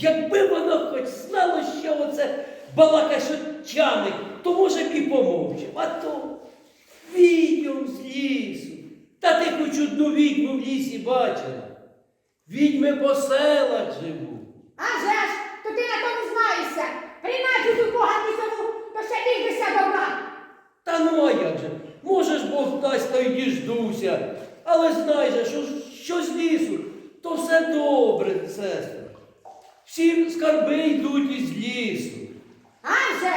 якби вона хоч знала, що оце балака, що тяне, то може б і помовчав. А то відьом з лісу. Та ти хоч одну відьму в лісі бачила. Відьми по селах живуть. А же ж, то ти на тому знаєшся. Приначу ту погану сову, то ще лігися добра. Та ну а як же? Може ж Бог дасть та й діждуся. Але знай же, що, що з лісу, то все добре, сестра. Всі скарби йдуть із лісу. А ж.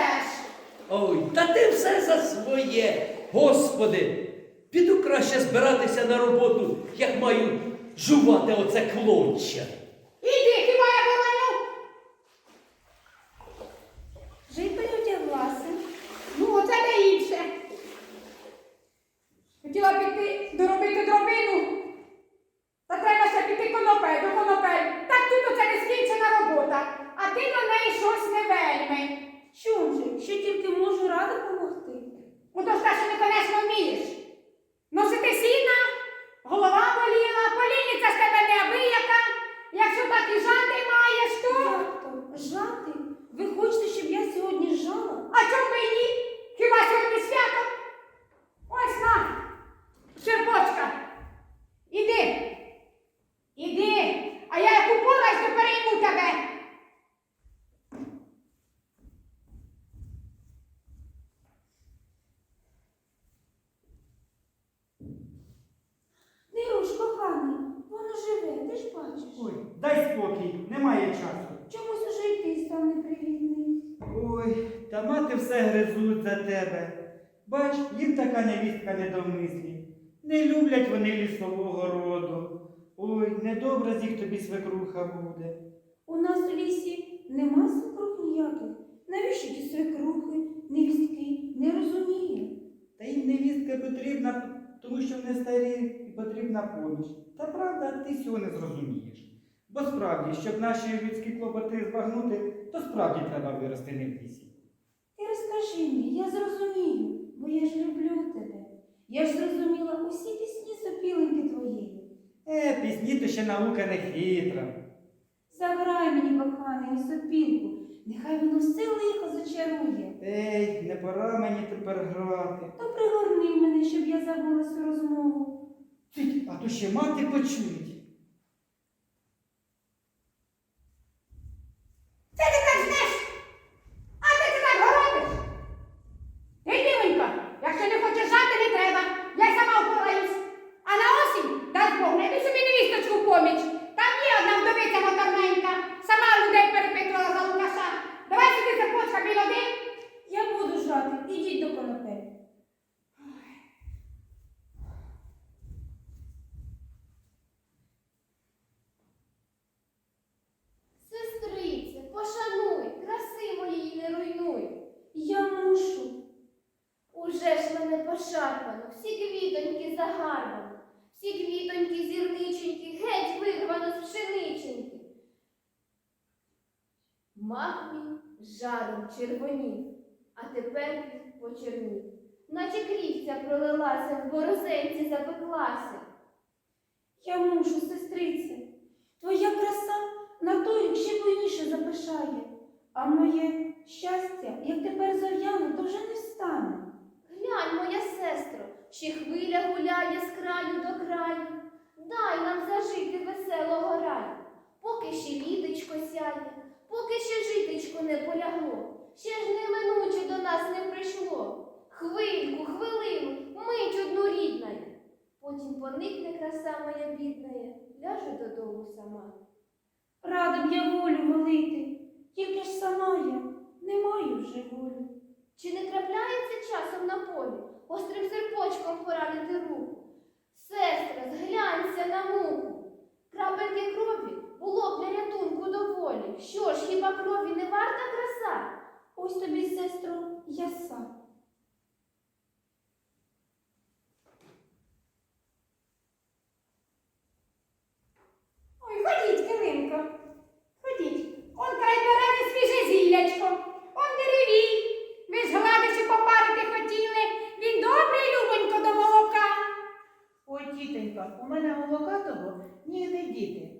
Ой, та ти все за своє. Господи, піду краще збиратися на роботу, як маю жувати оце клоччя. Іди, хіба я бороню? Вже й переодяглася. Ну, оце не інше. Хотіла піти доробити дробину. Та треба ще піти конопель, до конопель. Так тут оце не скінчена робота. А ти до неї щось не вельми. Чому же? Що тільки можу рада помогти. Ото ж те, що не конечно вмієш. Носити сіна, голова боліла, полініця з тебе неабияка. Якщо так і жати маєш, то. Як то? Жати? Ви хочете, щоб я сьогодні жала? А чому би і ні? Хіба сьогодні свято? Ось на, шерпочка. Іди. Іди. А я як упораюсь, то перейму тебе. Не руш, коханий, воно живе, ти ж бачиш. Ой, дай спокій, немає часу. Чомусь уже й ти став непривітний. Ой, та мати все гризуть за тебе. Бач, їм така невістка не до. Не люблять вони лісового роду. Ой, недобра з їх тобі свекруха буде. У нас у лісі нема свекрух ніяких. Навіщо ті свекрухи, невістки? Не розумію. Та їм невістка потрібна, тому що вони старі і потрібна поміч. Та правда, ти цього не зрозумієш. Бо справді, щоб наші людські клопоти збагнути, то справді треба вирости не в лісі. Ти розкажи мені, я зрозумію, бо я ж люблю тебе. Я ж зрозуміла усі пісні сопіленьки твоєї. Е, пісні то ще наука не хитра. Заграй мені, коханий, сопілку, нехай воно все лихо зачарує. Ей, не пора мені тепер грати. То пригорни мене, щоб я забула цю розмову. Тить, а то ще мати почують. Це ти так знаєш? А ти це так горобиш? Ти, дівонька, якщо не хочеш жати, не треба. Я й сама впораюсь. А на осінь, дасть Бог, найди собі невісточку в поміч. Там є одна вдовиця моторненька. Сама людей перепитувала за Лукаша. Давай сюди цепочка біля один. Я буду жати, ідіть до конопель. загарбана. Всі квітоньки, зірниченьки, геть вирвано з пшениченьки. Мах мій жаром червонів, а тепер він почернів. Наче крівця пролилася, в борозенці запеклася. Я мушу, сестрице. Твоя краса на той ще буйніше запишає, а моє щастя, як тепер зав'яне, то вже не встане. Глянь, моя сестро, ще хвиля гуляє з краю до краю. Дай нам зажити веселого раю, поки ще літочко сяє, поки ще житечко не полягло, ще ж неминуче до нас не прийшло. Хвильку, хвилину, мить одну рідною. Потім поникне краса моя бідная, ляже додому сама. Рада б я волю молити, тільки ж сама я не маю вже волю. Чи не трапляється часом на полі острим серпочком поранити руку? Сестра, зглянься на муку. Крапельки крові було б для рятунку доволі. Що ж, хіба крові не варта краса? Ось тобі, сестро, я сам. Ой, ходіть, Килимко. Ходіть. Он край береги свіже зіллячко. Он деревій. Ви ж гладичі попарити хотіли. Він добрий, любонько, до молока. Ой, тітонька, у мене молока того нігде діти.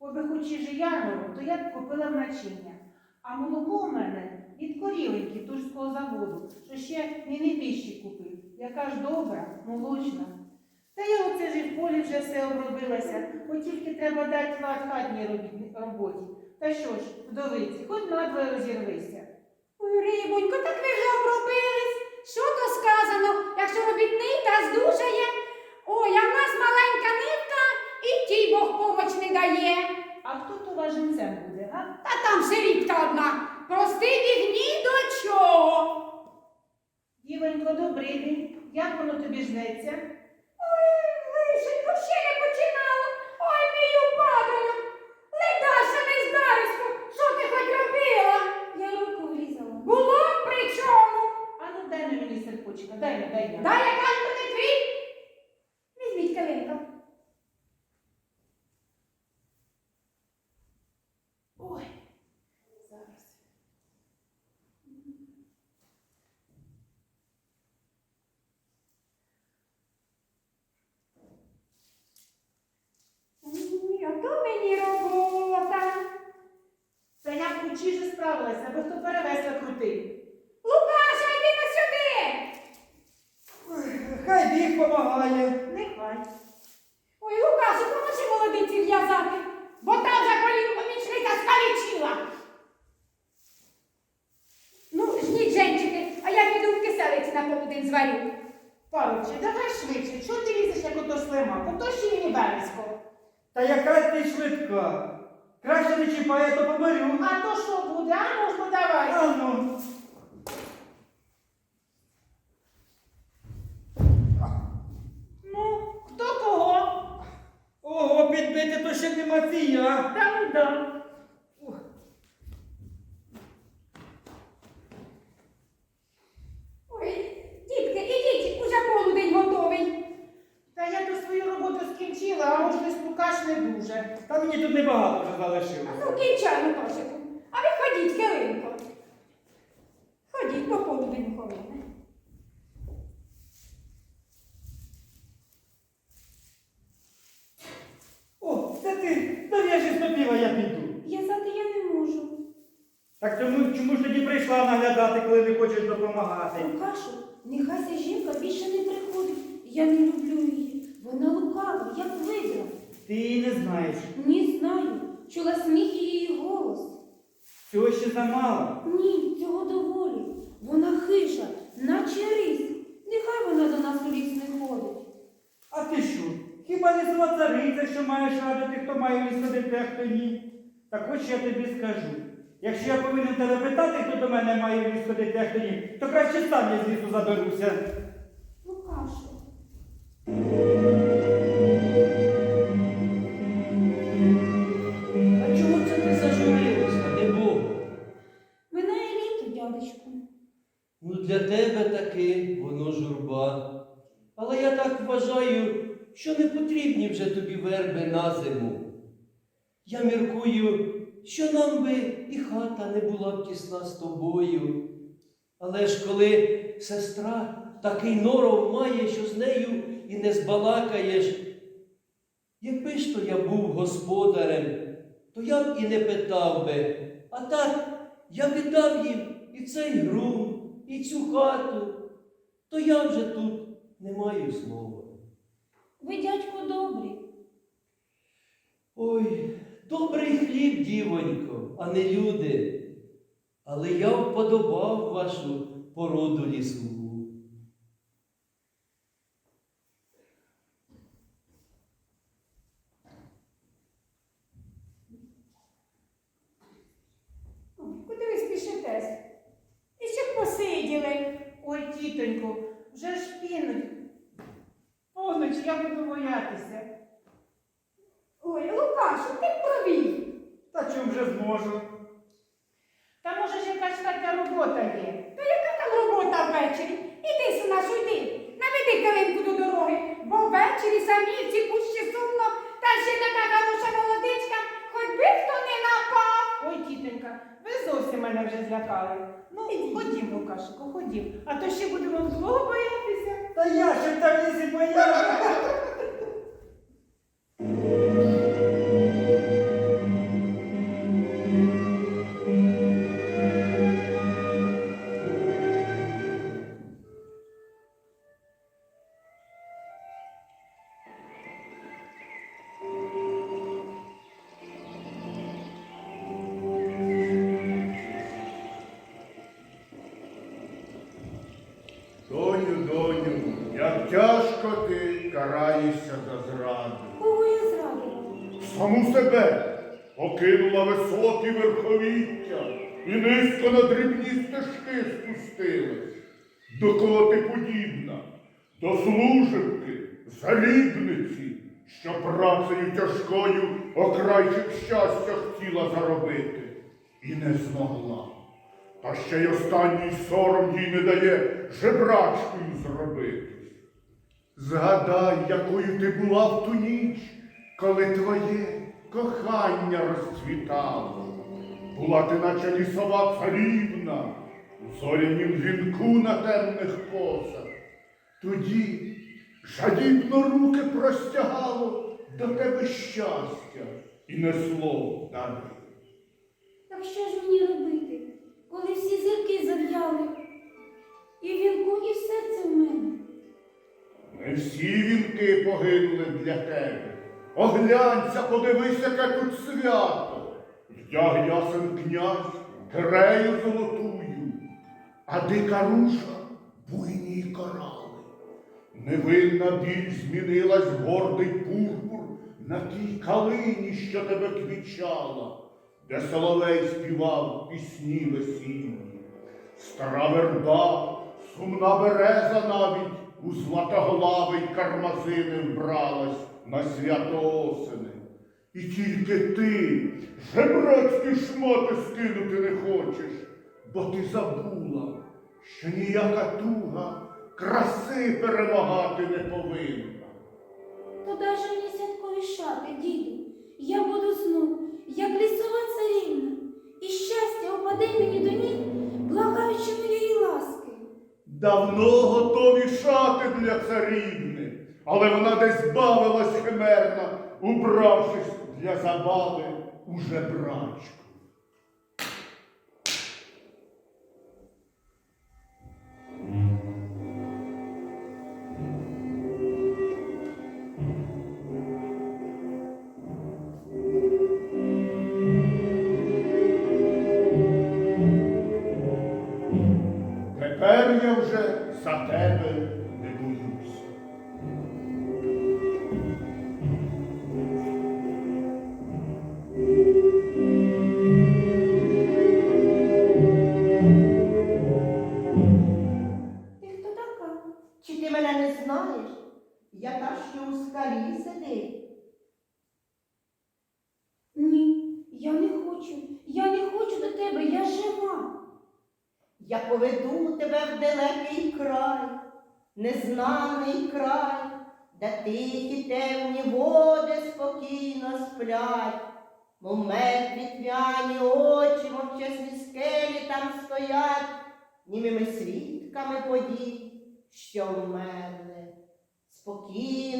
Оби хоч і ярмару, то я б купила в начиння. А молоко у мене від корівеньки Тужського заводу, що ще мій небіжчик купив. Яка ж добра, молочна. Та я оце ж і в полі вже все обробилася, от тільки треба дати лад хатній роботі. Та що ж, вдовиці, хоч надвоє розірвися. Ой, рибонько, так ви вже обробились. Що то сказано, якщо робітний та здужає? Ой, а в нас маленька нитка і тій Бог помоч не дає. А хто то важенцем буде, га? Та там сирітка одна. Прости їх ні до чого. Дівонько, добрий день. Як воно тобі жнеться? Ой, лишенько, ще не починала. Ой, мію падаю. Ледаша не здариску. Що ти хоч робила? Я руку врізала. Було б при чому? А ну дай на мені серпочка, дай на, дай на. Дай я кажу, не твій. Візьміть калинка. Ой, зараз. Ой, а то мені робота. Та я в кучі же справилася, аби хто перевесла крутий. Лукаша, йди на сюди. Хай біг помагає. Нехай. Ой, Лукашу, поможи молодиці в'язати, бо та вже колін помічника скалічила. Ну, жніть, женчики, а я піду в на полудень. Паруче, давай швидше. Чого ти лізеш, як ото слима? Ото ще мені березко. Та яка ти швидка. Краще не чіпає, то поборю. А то що буде? А ну ж, ну давай. А ну. Ну, хто кого? Ого, підбити, то ще не Матія. Та ну да. Ой, дітки, ідіть, уже полудень готовий. Та я то свою роботу скінчила, а ось десь Лукаш не дуже. Та мені тут небагато вже А ну, залишилося. кінчай, Лукашику. А ви ходіть, Килинко. Ходіть, бо полудень ховине. О, це ти. Я ж стопіла, я піду. В'язати я не можу. Так чому, чому ж тоді прийшла наглядати, коли не хочеш допомагати? Лукашу, нехай ця жінка більше не приходить. Я не люблю її. Вона лукава, як видра. Ти її не знаєш. Ні, знаю. Чула сміх і її голос. Цього ще замало. Ні, цього доволі. Вона хижа, наче рись. Нехай вона до нас у ліс не ходить. А ти що? Хіба не сама цариця, що маєш радити, хто має ліс ходити, а хто ні? Так ось я тобі скажу. Якщо я повинен тебе питати, хто до мене має ліс ходити, а хто ні, то краще сам я з лісу заберуся. Вже тобі верби на зиму. Я міркую, що нам би і хата не була б тісна з тобою. Але ж коли сестра такий норов має, що з нею і не збалакаєш, якби ж то я був господарем, то я б і не питав би, а так я би дав їм і цей ґрунт, і цю хату, то я вже тут не маю слова. Ви, дядько, добрі. Ой, добрий хліб, дівонько, а не люди. Але я вподобав вашу породу лісову. Куди ви спішитесь? І ще б посиділи. Ой, тітонько, вже ж пінуть. Поночі я буду боятися. Ой, Лукашу, ти провів. Та чим вже зможу? Та може ж якась така робота є. Та яка там робота ввечері? Іди що йди. Наведи калинку до дороги, бо ввечері самі ці пущі сумно, та ще така хороша молодичка, хоч би хто не напав. Ой, тітенька, ви зовсім мене вже злякали. Ну, ходім, Лукашику, ходім, а то ще будемо вдвох боятися. Та я ще в та лісі боявся. Високі верховіття і низько на дрібні стежки спустилась. До кого ти подібна? До служивки, залібниці, що працею тяжкою окрайчик щастя хотіла заробити. І не змогла. Та ще й останній сором їй не дає жебрачкою зробитись. Згадай, якою ти була в ту ніч, коли твоє кохання розцвітало. Була ти, наче лісова царівна, у зорянім вінку на темних косах. Тоді жадібно руки простягало до тебе щастя і несло далі. Так що ж мені робити, коли всі зірки зав'яли? І вінку, і в серці в мене. Не всі вінки погинули для тебе. Оглянься, подивись, яке тут свято. Вдяг ясен князь грею золотую, а дика руша буйні корали. Невинна біль змінилась гордий пурпур на тій калині, що тебе квічала, де соловей співав пісні весінні. Стара верба, сумна береза навіть у златоглавий кармазини вбралась на свято осени. І тільки ти жебрацькі шмати скинути не хочеш, бо ти забула, що ніяка туга краси перемагати не повинна. То даже мені святкові шати, діду. Я буду знов, як лісова царівна, і щастя опаде мені до ніг, благаючи моєї ласки. Давно готові шати для царівни, але вона десь бавилась химерно, убравшись для забави у жебрачку.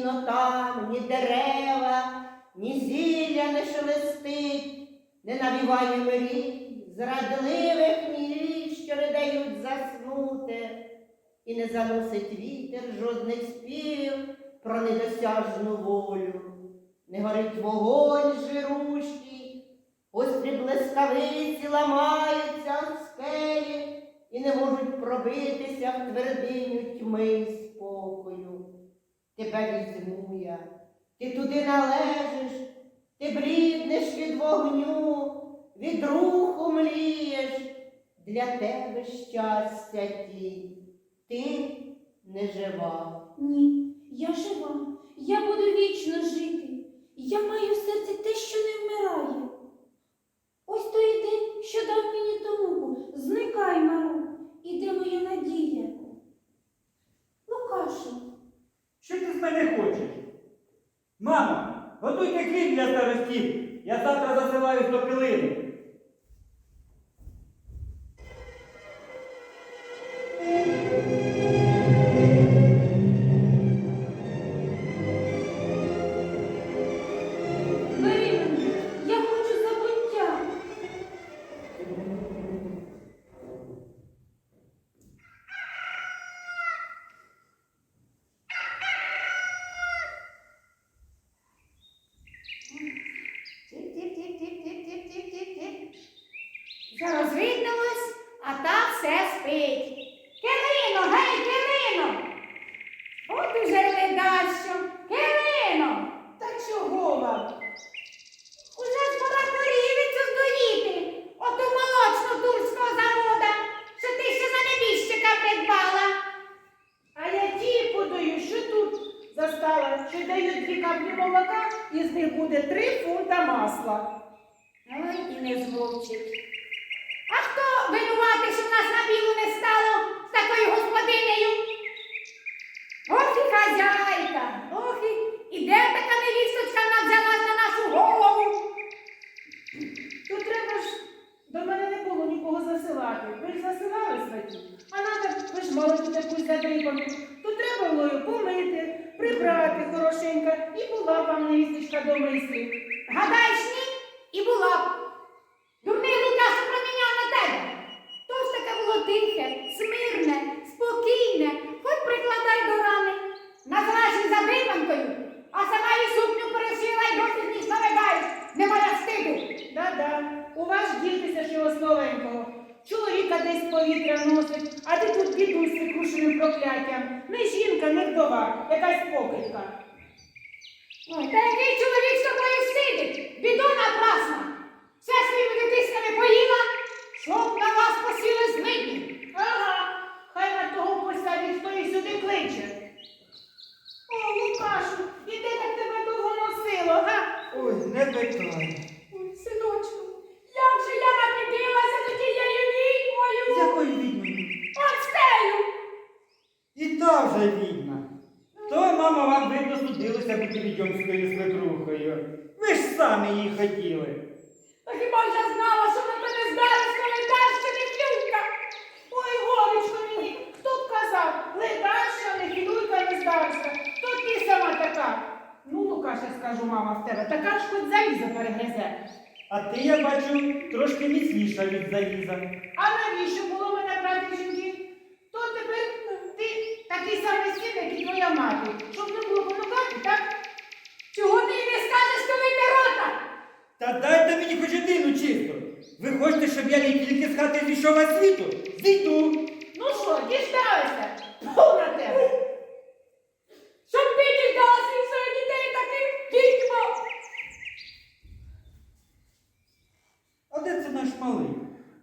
Спокійно там ні дерева, ні зілля не шелестить, не навіває мрій, зрадливих мрій, що не дають заснути, і не заносить вітер жодних співів про недосяжну волю. Не горить вогонь жирущий, острі блискавиці ламаються в скелі і не можуть пробитися в твердиню тьми спокою. Тебе візьму я, ти туди належиш, ти бріднеш від вогню, від руху млієш, для тебе щастя ті, ти не жива. Ні, я жива. Все спить. Килино, гей, Килино! От уже ледащо. Килино! Та чого вам? Уже ж пора корівицю здоїти. Оту молочну турського завода, що ти ще за небіжчика придбала. А я ті подаю, що тут застала, що дають дві каплі молока, і з них буде три фунта масла. Ой, і не змовчить. А хто винуватий, що в нас на білу не стало з такою господинею? Ох і хазяйка, ох і, і де така невісточка в нас взялась на нашу голову? Тут треба ж до мене не було нікого засилати. Ви ж засилали святі. А надо, ви ж молоді якусь задрипану. Тут треба було її помити, прибрати хорошенько, і була вам невісточка до мислі. Гадаєш, ні? І була б. Дурний Лукашу проміняв на тебе. То ж таке було тихе, смирне, спокійне, хоч прикладай до рани. Називаєш її задибанкою, а сама її сукню пересіла й досі ніж наведаєш. Немає стиду. Да-да, у вас дітися чогось новенького. Чоловіка десь з повітря носить, а ти тут дідусь з крушеним прокляттям. Не жінка, не вдова, якась покидька. Ой, та який чоловік з тобою сидить? Бідона напрасна. Все своїми дитиськами поїла, щоб на вас посіли злидні. Ага, хай на того хто їх сюди кличе. О, Лукашу, і де так тебе довго носило, га? Ой, не питай. Ой, синочку, як же я напідилася до тією відьмою? Якою відьмою? От! І та вже відьма. То мама вам видно судилося бути відьомською свекрухою. Ви ж самі її хотіли. Та хіба ж я знала, що на мене здариш, коли даш тобі клювка? Ой, горечко мені, хто б казав, ледаша, не хилуйка, не старша. То ти сама така. Ну, Лукаша, скажу, мама в тебе, така ж хоч залізо перегризе. А ти, я бачу, трошки міцніша від заліза. А навіщо було мене брати жінки? То тепер ти такий самий син, як і твоя мати. Щоб не було понукати, так? Чого ти їй не скажеш, коли ти рота? Та дайте мені хоч одину чисто. Ви хочете, щоб я не тільки з хати зійшов а світу? Зійду. Ну що, діждалися? Тебе! Щоб ти діждала всіх своїх дітей таких відьмо! А де це наш малий?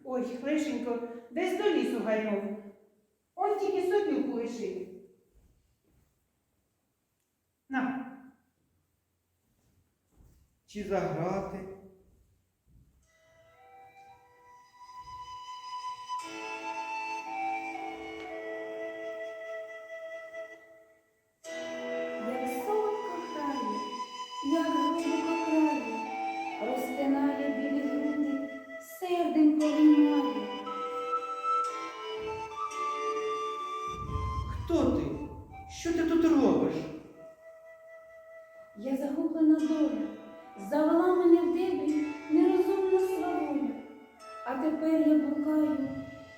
Ой, лишенько, десь до лісу гайнув. Он тільки сопілку лишив. На, Чи заграти? тепер я блукаю,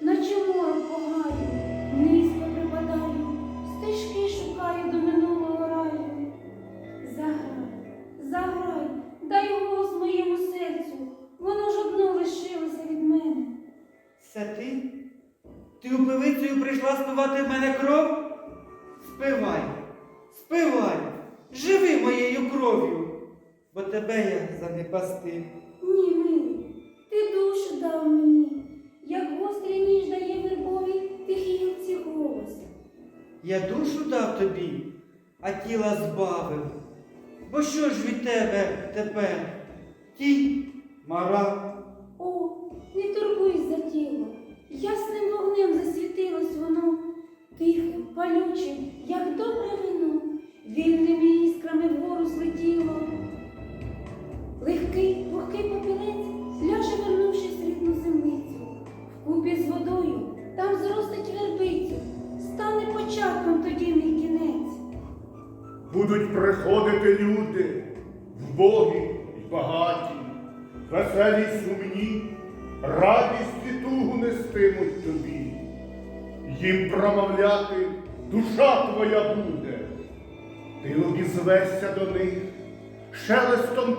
наче море погаю, низько припадаю, стежки шукаю до минулого раю. Заграй, заграй, дай голос моєму серцю, воно ж одно лишилося від мене. Це ти? Ти у певицею прийшла спивати в мене кров? Спивай, спивай, живи моєю кров'ю, бо тебе я занепастив. Ні, милий, ти душу дав. Я душу дав тобі, а тіла збавив. Бо що ж від тебе тепер? Тінь, мара,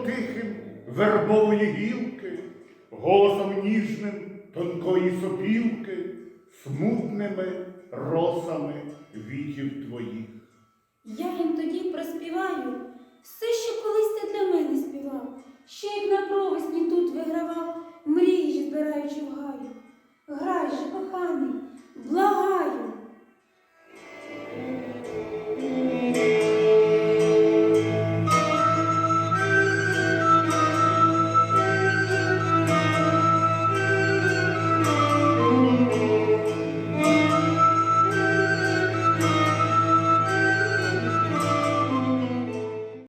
тихим вербової гілки, голосом ніжним тонкої сопілки, смутними росами вітів твоїх. Я їм тоді проспіваю все, що колись ти для мене співав, ще як на провесні тут вигравав, мрії збираючи в гаю. Грай же, коханий, благай.